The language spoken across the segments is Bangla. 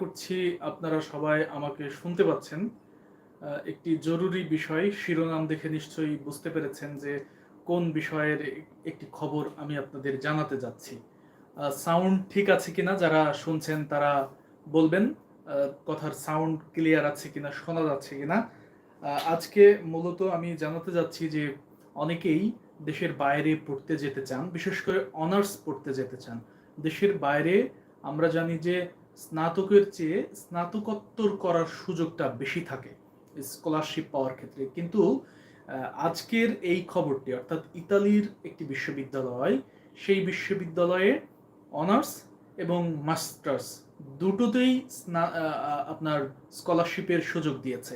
করছি, আপনারা সবাই আমাকে শুনতে পাচ্ছেন। একটি জরুরি বিষয়, শিরোনাম দেখে নিশ্চয়ই বুঝতে পেরেছেন যে কোন বিষয়ের একটি খবর আমি আপনাদের জানাতে যাচ্ছি। সাউন্ড ঠিক আছে কিনা যারা শুনছেন তারা বলবেন। কথার সাউন্ড ক্লিয়ার আছে কিনা, শোনা যাচ্ছে কিনা। আজকে মূলত আমি জানাতে যাচ্ছি যে অনেকেই দেশের বাইরে পড়তে যেতে চান, বিশেষ করে অনার্স পড়তে যেতে চান। দেশের বাইরে আমরা জানি যে স্নাতকের চেয়ে স্নাতকোত্তর করার সুযোগটা বেশি থাকে স্কলারশিপ পাওয়ার ক্ষেত্রে। কিন্তু আজকের এই খবরটি, অর্থাৎ ইতালির একটি বিশ্ববিদ্যালয়, সেই বিশ্ববিদ্যালয়ে অনার্স এবং মাস্টার্স দুটোতেই আপনার স্কলারশিপের সুযোগ দিয়েছে।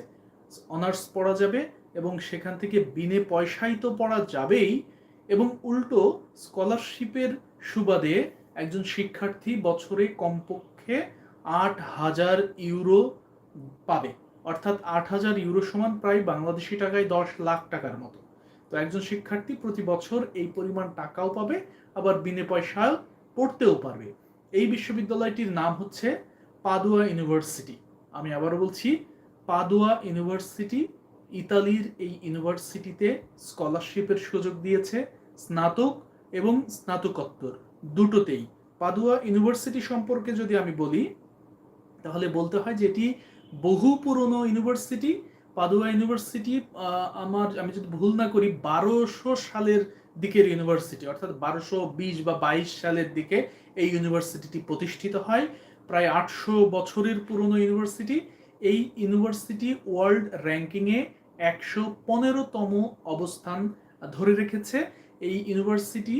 অনার্স পড়া যাবে এবং সেখান থেকে বিনে পয়সায় তো পড়া যাবেই এবং উল্টো স্কলারশিপের সুবাদে একজন শিক্ষার্থী বছরে কমপক্ষে আট হাজার ইউরো পাবে। অর্থাৎ আট হাজার ইউরো সমান প্রায় বাংলাদেশি টাকায় দশ লাখ টাকার মতো। তো একজন শিক্ষার্থী প্রতি বছর এই পরিমাণ টাকাও পাবে, আবার বিনে পয়সায় পড়তেও পারবে। এই বিশ্ববিদ্যালয়টির নাম হচ্ছে পাদুয়া ইউনিভার্সিটি। আমি আবারও বলছি, পাদুয়া ইউনিভার্সিটি ইতালির এই ইউনিভার্সিটিতে স্কলারশিপের সুযোগ দিয়েছে স্নাতক এবং স্নাতকোত্তর দুটোতেই। পাদুয়া ইউনিভার্সিটি সম্পর্কে যদি আমি বলি, তাহলে বলতে হয় যে এটি বহু পুরনো ইউনিভার্সিটি। পাদুয়া ইউনিভার্সিটি আমার, আমি যদি ভুল না করি, বারোশো সালের দিকের ইউনিভার্সিটি, অর্থাৎ বারোশো বিশ বা বাইশ সালের দিকে এই ইউনিভার্সিটিটি প্রতিষ্ঠিত হয়। প্রায় আটশো বছরের পুরনো ইউনিভার্সিটি। এই ইউনিভার্সিটি ওয়ার্ল্ড র্যাঙ্কিংয়ে একশো পনেরোতম অবস্থান ধরে রেখেছে। এই ইউনিভার্সিটি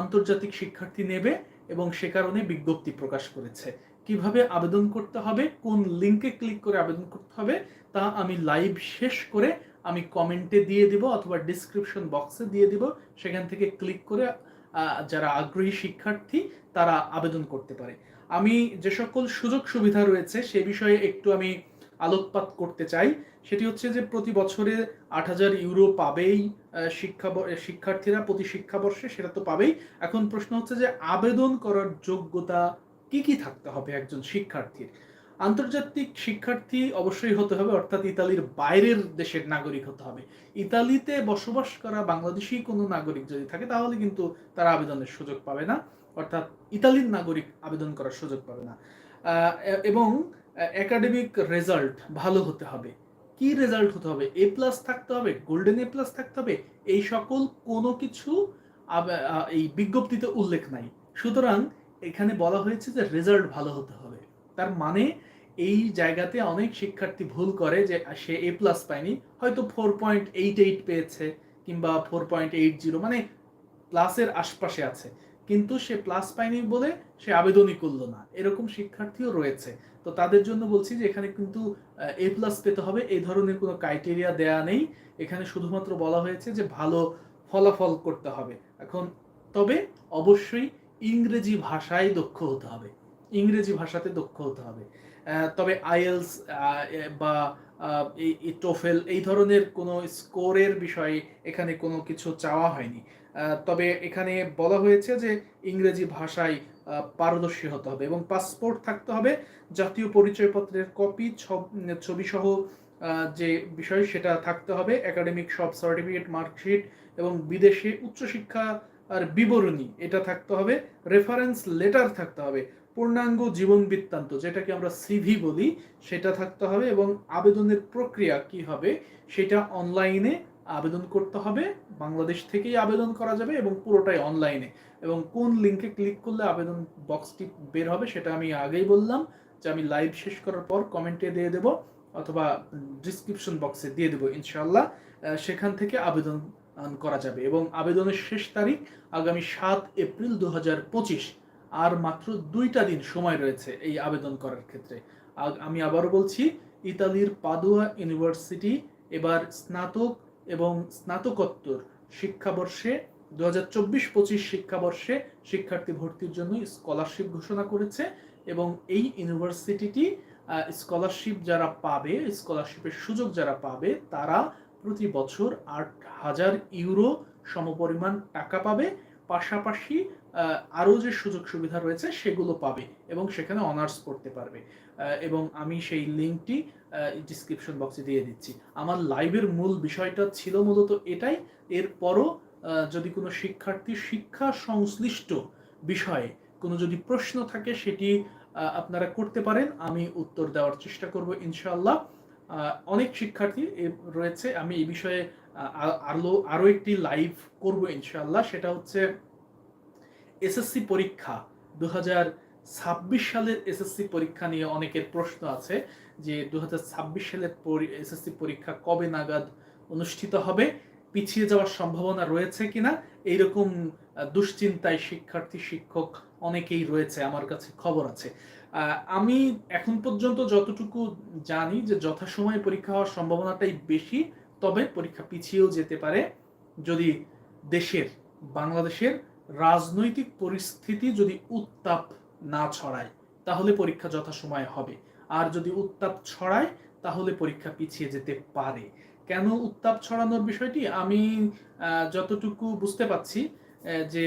আন্তর্জাতিক শিক্ষার্থী নেবে। এবং সে কারণে বিজ্ঞপ্তি প্রকাশ করেছে। কীভাবে আবেদন করতে হবে, কোন লিংকে ক্লিক করে আবেদন করতে হবে, তা আমি লাইভ শেষ করে আমি কমেন্টে দিয়ে দিব অথবা ডিসক্রিপশন বক্সে দিয়ে দিব। সেখান থেকে ক্লিক করে যারা আগ্রহী শিক্ষার্থী, তারা আবেদন করতে পারে। আমি যে সকল সুযোগ সুবিধা রয়েছে, সে বিষয়ে একটু আমি আলোকপাত করতে চাই, সেটি হচ্ছে যে প্রতি বছরে আট হাজার ইউরো পাবেই শিক্ষা শিক্ষার্থীরা প্রতি শিক্ষাবর্ষে সেটা তো পাবেই। এখন প্রশ্ন হচ্ছে যে আবেদন করার যোগ্যতা কি কি থাকতে হবে একজন শিক্ষার্থীর? আন্তর্জাতিক শিক্ষার্থী অবশ্যই হতে হবে, অর্থাৎ ইতালির বাইরের দেশের নাগরিক হতে হবে। ইতালিতে বসবাস করা বাংলাদেশি কোনো নাগরিক যদি থাকে, তাহলে কিন্তু তারা আবেদনের সুযোগ পাবে না, অর্থাৎ ইতালির নাগরিক আবেদন করার সুযোগ পাবে না। এবং একাডেমিক রেজাল্ট ভালো হতে হবে। কি রেজাল্ট হতে হবে? এ প্লাস থাকতে হবে গোল্ডেন এ প্লাস থাকতে হবে, এই সকল কোনো কিছু এই বিজ্ঞপ্তিতে উল্লেখ নাই। সুতরাং এখানে বলা হয়েছে যে রেজাল্ট ভালো হতে হবে। তার মানে এই জায়গাতে অনেক শিক্ষার্থী ভুল করে যে সে এ প্লাস পায়নি, হয়তো ফোর পয়েন্ট এইট এইট পেয়েছে কিংবা ফোর পয়েন্ট এইট জিরো মানে প্লাসের আশপাশে আছে। কিন্তু সে প্লাস পায়নি বলে সে আবেদনই করল না। এরকম শিক্ষার্থীও রয়েছে। তো তাদের জন্য বলছি যে এখানে কিন্তু এ প্লাস পেতে হবে। এই ধরনের কোনো ক্রাইটেরিয়া দেয়া নেই। এখানে শুধুমাত্র বলা হয়েছে যে ভালো ফলাফল করতে হবে। এখন তবে অবশ্যই ইংরেজি ভাষায় দক্ষ হতে হবে। ইংরেজি ভাষাতে দক্ষ হতে হবে। তবে আইএলস বা এই টোফেল এই ধরনের কোনো স্কোরের বিষয়ে এখানে কোনো কিছু চাওয়া হয়নি। তবে এখানে বলা হয়েছে যে ইংরেজি ভাষায় পারদর্শী হতে হবে এবং পাসপোর্ট থাকতে হবে। জাতীয় পরিচয়পত্রের কপি, ছবি সহ যে বিষয় সেটা থাকতে হবে। একাডেমিক সব সার্টিফিকেট, মার্কশিট এবং বিদেশে উচ্চশিক্ষা আর বিবরণী এটা থাকতে হবে। রেফারেন্স লেটার থাকতে হবে। পূর্ণাঙ্গ জীবন বৃত্তান্ত যেটাকে আমরা সিভি বলি, সেটা থাকতে হবে এবং আবেদনের প্রক্রিয়া কি হবে, সেটা অনলাইনে আবেদন করতে হবে, বাংলাদেশ থেকেই আবেদন করা যাবে এবং পুরোটাই অনলাইনে এবং কোন লিঙ্কে ক্লিক করলে আবেদন বক্সটি বের হবে সেটা আমি আগেই বললাম যে আমি লাইভ শেষ করার পর কমেন্টে দিয়ে দেব অথবা ডিসক্রিপশন বক্সে দিয়ে দেবো ইনশাল্লাহ সেখান থেকে আবেদন করা যাবে এবং আবেদনের শেষ তারিখ আগামী সাত এপ্রিল দু হাজার পঁচিশ, আর মাত্র দুইটা দিন সময় রয়েছে এই আবেদন করার ক্ষেত্রে। আমি আবারও বলছি, ইতালির পাদুয়া ইউনিভার্সিটি এবার স্নাতক এবং স্নাতকোত্তর শিক্ষাবর্ষে দু হাজার চব্বিশ পঁচিশ শিক্ষাবর্ষে শিক্ষার্থী ভর্তির জন্য স্কলারশিপ ঘোষণা করেছে এবং এই ইউনিভার্সিটিটি স্কলারশিপ যারা পাবে স্কলারশিপের সুযোগ যারা পাবে, তারা প্রতি বছর আট হাজার ইউরো সমপরিমাণ টাকা পাবে। পাশাপাশি আরও যে সুযোগ সুবিধা রয়েছে সেগুলো পাবে এবং সেখানে অনার্স করতে পারবে। এবং আমি সেই লিঙ্কটি ডিসক্রিপশন বক্সে দিয়ে দিচ্ছি। আমার লাইভের মূল বিষয়টা ছিল মূলত এটাই। এরপরও যদি কোনো শিক্ষার্থী শিক্ষা সংশ্লিষ্ট বিষয়ে কোনো যদি প্রশ্ন থাকে সেটি আপনারা করতে পারেন। আমি উত্তর দেওয়ার চেষ্টা করব ইনশাআল্লাহ। আহ, অনেক শিক্ষার্থী রয়েছে। আমি এই বিষয়ে আরও আ- আরও আরও একটি লাইভ করব ইনশাআল্লাহ। সেটা হচ্ছে এসএসসি পরীক্ষা দু ছাব্বিশ সালের এসএসসি পরীক্ষা নিয়ে অনেকের প্রশ্ন আছে যে দু হাজার ছাব্বিশ সালের এসএসসি পরীক্ষা কবে নাগাদ অনুষ্ঠিত হবে, পিছিয়ে যাওয়ার সম্ভাবনা রয়েছে কিনা? এইরকম দুশ্চিন্তায় শিক্ষার্থী, শিক্ষক অনেকেই রয়েছে, আমার কাছে খবর আছে। আমি এখন পর্যন্ত যতটুকু জানি যে যথাসময়ে পরীক্ষা হওয়ার সম্ভাবনাটাই বেশি, তবে পরীক্ষা পিছিয়েও যেতে পারে যদি দেশের, বাংলাদেশের রাজনৈতিক পরিস্থিতি যদি উত্তাপ না ছড়ায়, তাহলে পরীক্ষা যথাসময়ে হবে। আর যদি উত্তাপ ছড়ায়, তাহলে পরীক্ষা পিছিয়ে যেতে পারে। কেন উত্তাপ ছড়ানোর বিষয়টি? আমি যতটুকু বুঝতে পাচ্ছি যে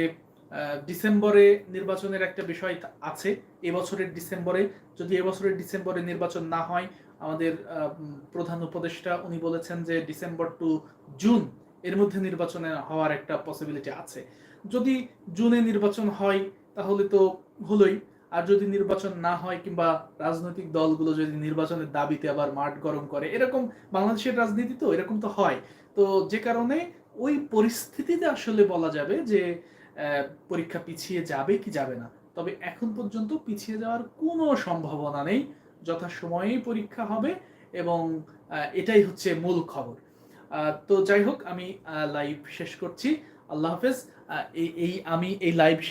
ডিসেম্বরে নির্বাচনের একটা বিষয় আছে। এবছরের ডিসেম্বরে, যদি এবছরের ডিসেম্বরে নির্বাচন না হয়, আমাদের প্রধান উপদেষ্টা উনি বলেছেন যে, ডিসেম্বর টু জুন এর মধ্যে নির্বাচনে হওয়ার একটা পসিবিলিটি আছে। যদি জুনে নির্বাচন হয়, তাহলে তো হলোই। আর যদি নির্বাচন না হয় কিংবা রাজনৈতিক দলগুলো যদি নির্বাচনের দাবিতে আবার মাঠ গরম করে, এরকম বাংলাদেশের রাজনীতি তো এরকম তো হয়। তো যে কারণে ওই পরিস্থিতিতে আসলে বলা যাবে যে পরীক্ষা পিছিয়ে যাবে কি যাবে না। তবে এখন পর্যন্ত পিছিয়ে যাওয়ার কোনো সম্ভাবনা নেই। যথাসময়েই পরীক্ষা হবে এবং এটাই হচ্ছে মূল খবর। তো যাই হোক, আমি লাইভ শেষ করছি। আল্লাহ হাফেজ এই আমি এই লাইভ